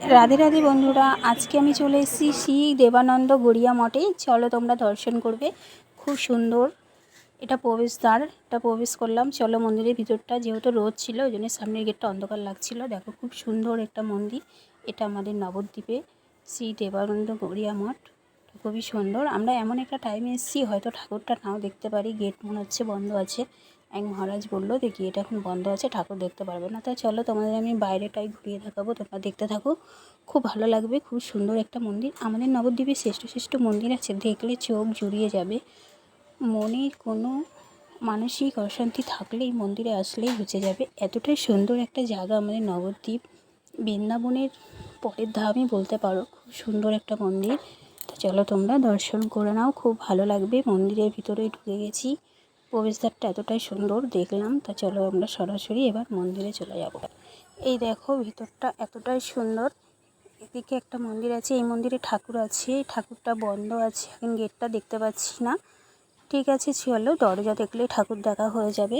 রাধে রাধে বন্ধুরা, আজকে আমি চলে এসেছি শ্রী দেবানন্দ গড়িয়া মঠে। চলো তোমরা দর্শন করবে। খুব সুন্দর এটা প্রবেশদ্বার এটা প্রবেশ করলাম। চলো মন্দিরের ভিতরটা যেহেতু রোদ ছিল, ওই জন্য সামনের গেটটা অন্ধকার লাগছিল। দেখো খুব সুন্দর একটা মন্দির, এটা আমাদের নবদ্বীপে, শ্রী দেবানন্দ গড়িয়া মঠ। খুবই সুন্দর। আমরা এমন একটা টাইমে এসেছি, হয়তো ঠাকুরটা নাও দেখতে পারি। গেট মনে হচ্ছে বন্ধ আছে। এক মহারাজ বলল যে গেট এখন বন্ধ আছে, ঠাকুর দেখতে পারবে না। তাই চলো, তোমাদের আমি বাইরেটাই ঘুরিয়ে দেখাবো, তোমরা দেখতে থাকো। খুব ভালো লাগবে, খুব সুন্দর একটা মন্দির। আমাদের নবদ্বীপে শ্রেষ্ঠ শ্রেষ্ঠ মন্দির আছে, দেখলে চোখ জুড়িয়ে যাবে। মনের কোনো মানসিক অশান্তি থাকলে এই মন্দিরে আসলেই বুঝে যাবে। এতটাই সুন্দর একটা জায়গা আমাদের নবদ্বীপ। বৃন্দাবনের পরের ধামই বলতে পারো, খুব সুন্দর একটা মন্দির। চলো তোমরা দর্শন করে নাও, খুব ভালো লাগবে। মন্দিরের ভিতরে ঢুকে গেছি। প্রবেশদ্বারটা এতটাই সুন্দর দেখলাম, তা চলো আমরা সরাসরি এবার মন্দিরে চলে যাব। এই দেখো ভিতরটা এতটাই সুন্দর। এদিকে একটা মন্দির আছে, এই মন্দিরে ঠাকুর আছে, ঠাকুরটা বন্ধ আছে, এখন গেটটা দেখতে পাচ্ছি না। ঠিক আছে, চলো দরজা দেখলে ঠাকুর দেখা হয়ে যাবে।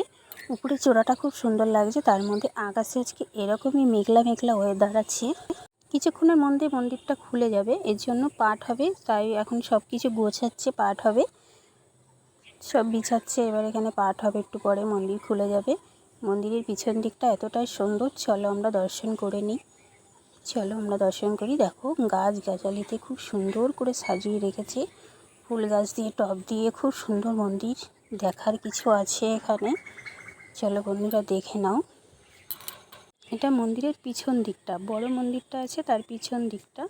উপরে চূড়াটা খুব সুন্দর লাগছে, তার মধ্যে আকাশে আজকে এরকমই মেঘলা মেঘলা ওয়েদার আছে। কিছুক্ষণের মধ্যে মন্দিরটা খুলে যাবে, এর জন্য পাঠ হবে, তাই এখন সব কিছু গোছাচ্ছে, পাঠ হবে। সব বিছাচ্ছে, এবার এখানে পাঠ হবে, একটু পরে মন্দির খুলে যাবে। মন্দিরের পিছন দিকটা এতটাই সুন্দর, চলো আমরা দর্শন করে নিই। চলো আমরা দর্শন করি, দেখো গাছ গাছালিতে খুব সুন্দর করে সাজিয়ে রেখেছে। ফুল গাছ দিয়ে, টব দিয়ে খুব সুন্দর মন্দির দেখার কিছু আছে এখানে। চলো বন্ধুরা দেখে নাও। এটা মন্দিরের পিছন দিকটা, বড় মন্দিরটা আছে তার পিছন দিকটা।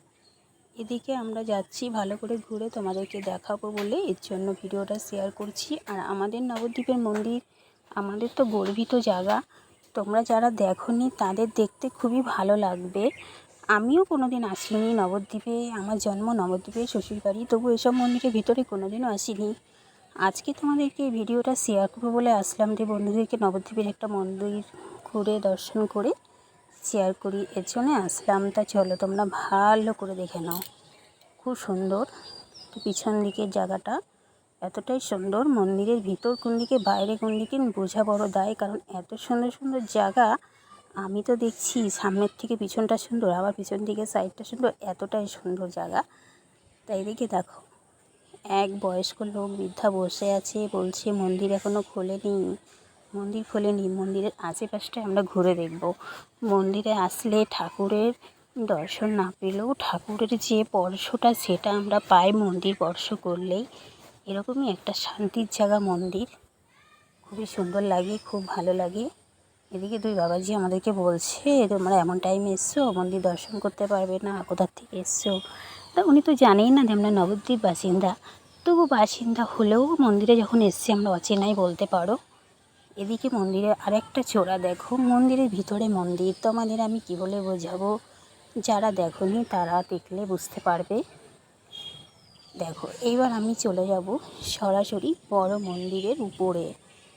এদিকে আমরা যাচ্ছি ভালো করে ঘুরে তোমাদেরকে দেখাবো বলে, এর জন্য ভিডিওটা শেয়ার করছি। আর আমাদের নবদ্বীপের মন্দির আমাদের তো গর্বিত জায়গা। তোমরা যারা দেখোনি তাদের দেখতে খুবই ভালো লাগবে। আমিও কোনো দিন আসিনি নবদ্বীপে, আমার জন্ম নবদ্বীপে শ্বশুরবাড়ি তবু এসব মন্দিরের ভিতরে কোনো দিনও আসিনি। আজকে তোমাদেরকে এই ভিডিওটা শেয়ার করব বলে আসলাম যে বন্ধুদেরকে নবদ্বীপের একটা মন্দির ঘুরে দর্শন করে। শেয়ার করি, এর জন্য আসলাম তা চলো, তোমরা ভালো করে দেখে নাও। খুব সুন্দর। পিছন দিকের জায়গাটা এতটাই সুন্দর, মন্দিরের ভিতর কোন দিকে, বাইরে কোন দিকে বোঝা বড় দায়, কারণ এত সুন্দর সুন্দর জায়গা, আমি তো দেখছি সামনের থেকে পিছনটা সুন্দর, আবার পিছন দিকে সাইডটা সুন্দর, এতটাই সুন্দর জায়গা। তাই দিকে দেখো, এক বয়স্ক লোক বৃদ্ধা বসে আছে, বলছে মন্দির এখনও খোলেনি। মন্দির খোলেনি মন্দিরের আশেপাশটা আমরা ঘুরে দেখব। মন্দিরে আসলে ঠাকুরের দর্শন না পেলেও ঠাকুরের যে স্পর্শটা সেটা আমরা পাই মন্দির স্পর্শ করলেই। এরকমই একটা শান্তির জায়গা মন্দির। খুবই সুন্দর লাগে, খুব ভালো লাগে। এদিকে দুই বাবাজি আমাদেরকে বলছে, তোমরা এমন টাইমে এসছো, মন্দির দর্শন করতে পারবে না কোথার থেকে এসছো? তা উনি তো জানেই না যে আমরা নবদ্বীপ বাসিন্দা। তবু বাসিন্দা হলেও মন্দিরে যখন এসছি, আমরা অচেনাই বলতে পারো। এদিকে মন্দিরে আরেকটা চোরা দেখো। মন্দিরের ভিতরে মন্দির তোমাদের আমি কী বলে বোঝাবো? যারা দেখোনি তারা দেখলে বুঝতে পারবে। দেখো, এইবার আমি চলে যাব সরাসরি বড় মন্দিরের উপরে।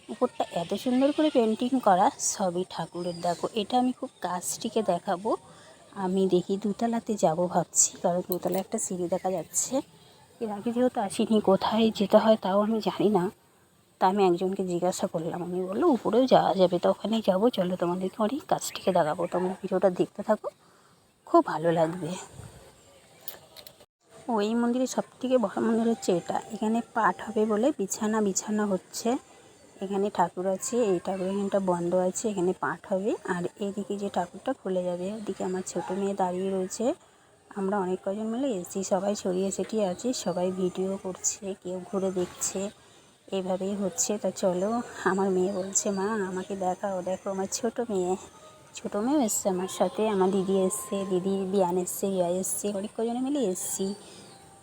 উপরটা এত সুন্দর করে পেন্টিং করা, সবই ঠাকুরের। দেখো, এটা আমি খুব কাজটিকে দেখাবো। আমি দেখি দুতলাতে যাব ভাবছি, কারণ দুতলা একটা সিঁড়ি দেখা যাচ্ছে। এর আগে যেহেতু আসিনি, কোথায় যেতে হয় তাও আমি জানি না। তা আমি একজনকে জিজ্ঞাসা করলাম। আমি বলল উপরেও যাওয়া যাবে, তো ওখানেই যাব, চলো তোমাদেরকে অনেক কাজটিকে দেখাবো। তোমরা ভিডিওটা দেখতে থাকো, খুব ভালো লাগবে। ওই মন্দিরে সবথেকে বড় মন্দির হচ্ছে এটা। এখানে পাঠ হবে বলে বিছানা বিছানা হচ্ছে। এখানে ঠাকুর আছে, এই ঠাকুর এখানটা বন্ধ আছে, এখানে পাঠ হবে। আর এদিকে যে ঠাকুরটা খুলে যাবে, ওদিকে আমার ছোটো মেয়ে দাঁড়িয়ে রয়েছে। আমরা অনেক কজন মিলে এসেছি, সবাই ছড়িয়ে ছিটিয়ে আছি, সবাই ভিডিও করছে, কেউ ঘুরে দেখছে। এইভাবেই হচ্ছে। তা চলো, আমার মেয়ে বলছে, মা, আমাকে দেখাও, দেখো, আমার ছোটো মেয়ে। ছোটো মেয়েও এসছে আমার সাথে, আমার দিদি এসছে, দিদি বিয়ান এসছে রিয়া এসছে অনেক কজনে মিলে এসছি।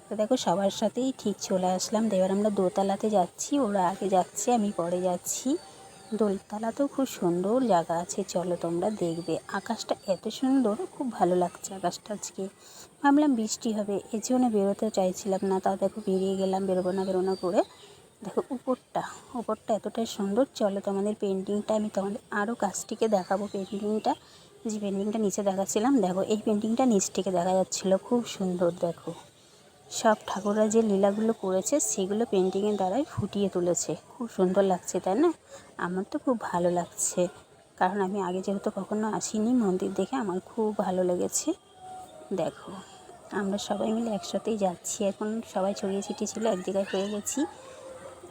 তো দেখো, সবার সাথেই ঠিক চলে আসলাম। তো এবার আমরা দোতলাতে যাচ্ছি, ওরা আগে যাচ্ছে, আমি পরে যাচ্ছি। দোলতলাতেও খুব সুন্দর জায়গা আছে, চলো তোমরা দেখবে। আকাশটা এত সুন্দর, খুব ভালো লাগছে আকাশটা আজকে। ভাবলাম বৃষ্টি হবে, এর জন্য বেরোতে চাইছিলাম না, তাও দেখো বেরিয়ে গেলাম, বেরোবো না বেরোনো করে। দেখো, উপরটা উপরটা এতটাই সুন্দর। চলো তোমাদের পেন্টিংটা আমি তোমাদের আরও কাজটিকে দেখাবো পেন্টিংটা যে পেন্টিংটা নিচে দেখাচ্ছিলাম, দেখো, এই পেন্টিংটা নিচ থেকে দেখা যাচ্ছিল। খুব সুন্দর, দেখো। সব ঠাকুররা যে লীলাগুলো করেছে, সেগুলো পেন্টিংয়ের দ্বারাই ফুটিয়ে তুলেছে। খুব সুন্দর লাগছে, তাই না? আমার তো খুব ভালো লাগছে। কারণ আমি আগে যেহেতু কখনো আসিনি মন্দির দেখে, আমার খুব ভালো লেগেছে। দেখো, আমরা সবাই মিলে একসাথেই যাচ্ছি। এখন সবাই ছড়িয়ে ছিটিয়ে ছিল, এক জায়গায় হয়ে গেছি।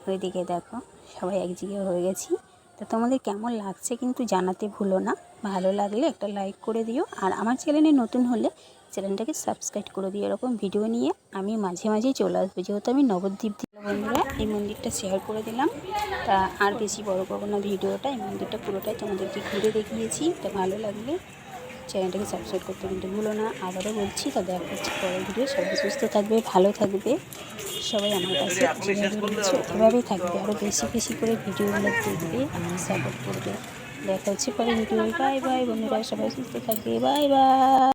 ওইদিকে দেখো, সবাই এক জায়গায় হয়ে গেছি। তো তোমাদের কেমন লাগছে কিন্তু জানাতে ভুলো না। ভালো লাগলে একটা লাইক করে দিও। আর আমার চ্যানেলে নতুন হলে চ্যানেলটাকে সাবস্ক্রাইব করে দিও এরকম ভিডিও নিয়ে। আমি মাঝে মাঝেই চলে আসব। যেহেতু আমি নবদ্বীপ বন্ধুরা, এই মন্দিরটা শেয়ার করে দিলাম। তা আর বেশি বড় করব না ভিডিওটা। এই মন্দিরটা পুরোটাই তোমাদেরকে ঘুরে দেখিয়েছি। তা ভালো লাগলে চ্যানেলটাকে সাবস্ক্রাইব করতে কিন্তু ভুলো না। আবারও বলছি তা দেখা হচ্ছে পরের ভিডিও সবাই সুস্থ থাকবে ভালো থাকবে। সবাই আমার কাছে এভাবেই থাকবে। আরও বেশি বেশি করে ভিডিওগুলো দেখবে আমি সাপোর্ট করবে। দেখা হচ্ছে পরে ভিডিও বাই বাই বন্ধুরা সবাই সুস্থ থাকবে বাই বাই